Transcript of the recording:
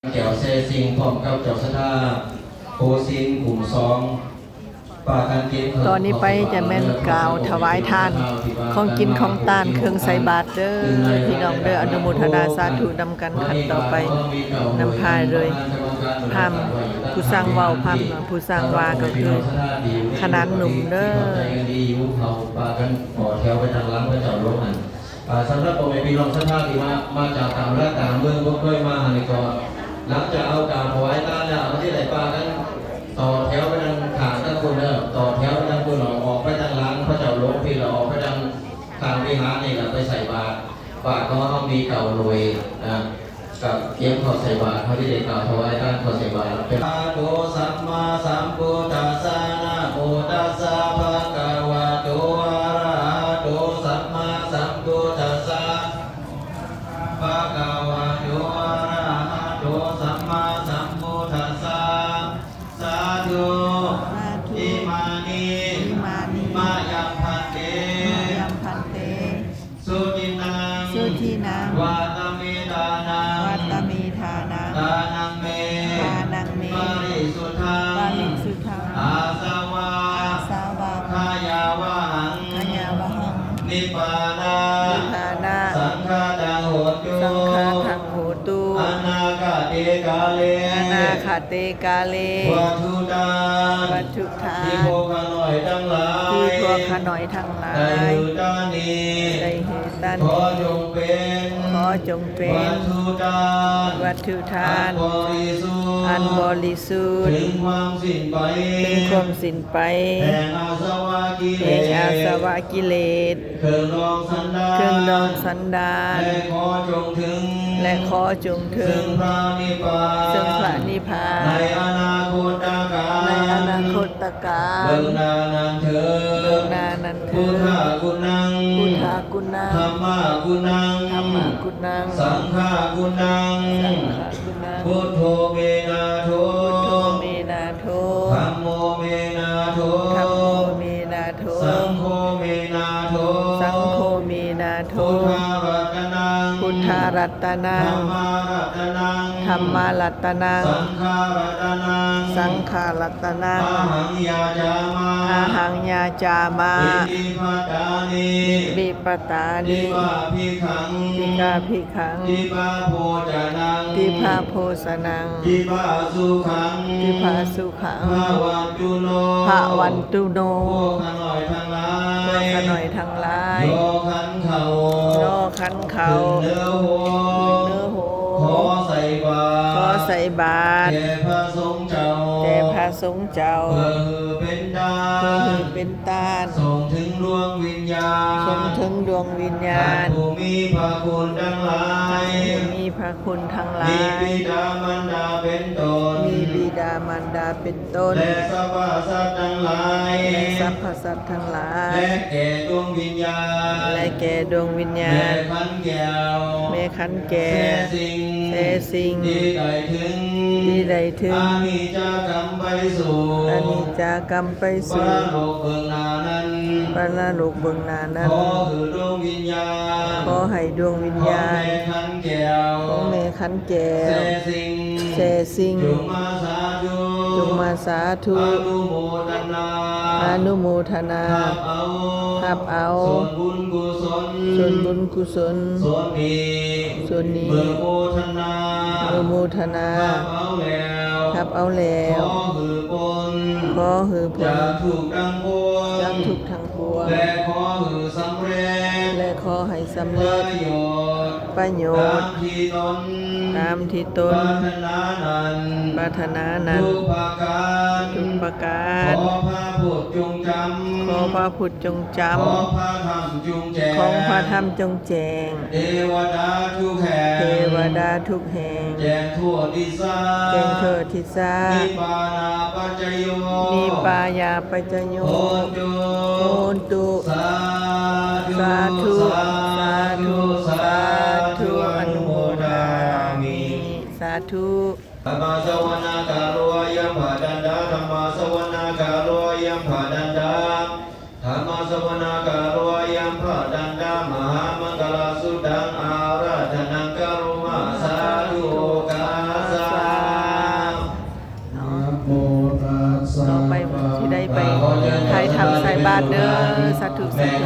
แก้วเซซิงพร้อมกับเจ้าสถาโคซินกลุ่มสองปากันกินตอนนี้ไปจะแม่นกล่าวถวายทานของกินของตานเครื่องใส่บาตรเด้อพี่น้องเด้ออนุโมทนาสาธุนำกันขันต่อไปนำพายเลยพามผู้สร้างเว้าพามผู้สร้างวาก็คือขนานหนุ่มเด้อดีอยู่เขาปากันขอแถวไปทางหล้างพระเจ้าโลกนั่นอ่าสำหรับผมเป็นพี่น้องสถาที่มามาจากต่างราชต่างเมืองบ่เคย ทางวิหารนี่เราไปใส่บาตรบาตรก็ต้องมีเก่าหน่วยนะกับเยี่ยมขอใส่บาตรเขาที่เด็กเก่าถวายท่านขอใส่บาตรเป็นอะโกสัมมาสัมพุทธ สุทธังปาริสุทธังอาสวะสาวาขายาวะหังขยาวหังนิพพานานิพพานาสังฆาตังโหตุสังฆาทังโหตุอนาคาเตกาเลอนาคาเตกาเลวัตถุทานวัตถุทานที่พวกขน่อยทั้งหลายที่พวกขน้อยทั้งหลาได้ยอยู่ด้านนี้ได้เหตุด้านขอนี้จงเป็นขอจงเป็วันตถุทานวัตถุทานอันบริสุทธิ์ อันบริสุทถึธิ์งความสิ้นไปถึงความสิ้นไป แห่งอาสวะกิเลแห่งสอาสวะกิเลส เครื่องรองสันดานเครื่องดองสันดานและขอจงถึง และขอจงถึซึ่งงพระนิพพานซึ่งพระนิพพานในอนาคตการในอนาคตกาเบื้ลองหน้านั้นเธอเบื้องหน้านั้นเถิพุทดธากุณังพุทธากุณังธรรมากุณังธรรมกุณังสังฆากุณังสังฆกุณังพุทโธเม ธารัตนังพุทธารัตนังธรรมารัตนังธรรมารัตนังสังฆารัตนังสังฆารัตนังอาหังยาจามาอาหังยาจามาอิติปัตตานิบิปตาทินิปาภิขังทิกาภิขังทิปาโพจานัง ทิพาโพสนังทิปาสุขังทิพาสุขังภาวันตุโนพระวันตุโนโอขน่อยทั้งหลาพวยขหน่อยทั้งหลายโยขันเขาโนขันเขาขึ้นเนื้อหัวเนื้อโหขอใส่บาตรขอใส่บาตรแด่พระสงฆ์เจ้าแด่พระสงฆ์เจ้าเพื่อเป็นดาเพื่อให้เป็นตาลส่งถึง ดวงวิญญาณส่งถึงดวงวิญญาณท่นผู้มีพระคุณทั้งหลายมีพระคุณทั้งหลามียบิดามารดาเป็นตนมีบิดามารดาเป็นต้นและสรรพสัตว์ทั้งหลายและสรรพสัตว์ทั้งหลายและแก่ดวงวิญญาณและแก่ดวงวิญญาแม่ณขันแก้วแม่ขันแก่แก่สิ่งแก่สิ่งที่ได้ถึงที่ ได้ถึงอานิจจกรรมไปสู่อานิจจากรรมไปปสู่รโลกเบื้องหน้านั้นปรโลกเบื้องหน้านั้นขอคือดวงวิญญาณขอให้ดวงวิญของญาณแม่ขันแก้วของแม่ขันแก่แส่สิ่งแสสิ่งจงมาสาธุ จงมาสาธุอนุโมทนาอนุโมทนาหับเอาหับเอาส่วนบุญกุศลส่วนบุญกุศลส่วนนี้ส่วนนี้เมื่อโมทนาอนุโมทนาหับเอาแล้วทับเอาแล้วขอหือปนขอหือผจะลถูกดังปวงจากทุกทางปวงและขอหือ อให้สำปเร็ระจโยชน์ประโยตาชมน์ที่ตนตามที่ตปนรารถนานั้นปรารถนานั้นทุกประการทุกประกาขรอพระพุทธจงจำขอพระพุทธจงจขอพระธรรมจงแจงำของพระธรรมจงแจงเทวดาทุกแห่งเทวดาทุกแห่งแจงทั่วดิสาแจ้งเถิดทิศานิพพานาปัจจโยนิปายาปัจจโยโหตุโอนตุสาธุ สาธุสาธุสาธุอนุโมทามิสาธุธรรมสวนาการวยัมผาดันดาธรรมสวนาการวยัมผาดันดาธรรมสวนาการวยัมผาดันดามหามังกลาสุดังอาราธนังการุมาสาธุกาสามโมตัสสะต่อไปที่ได้ไปไทยทำใายบาตรเด้อสาธุสาธุ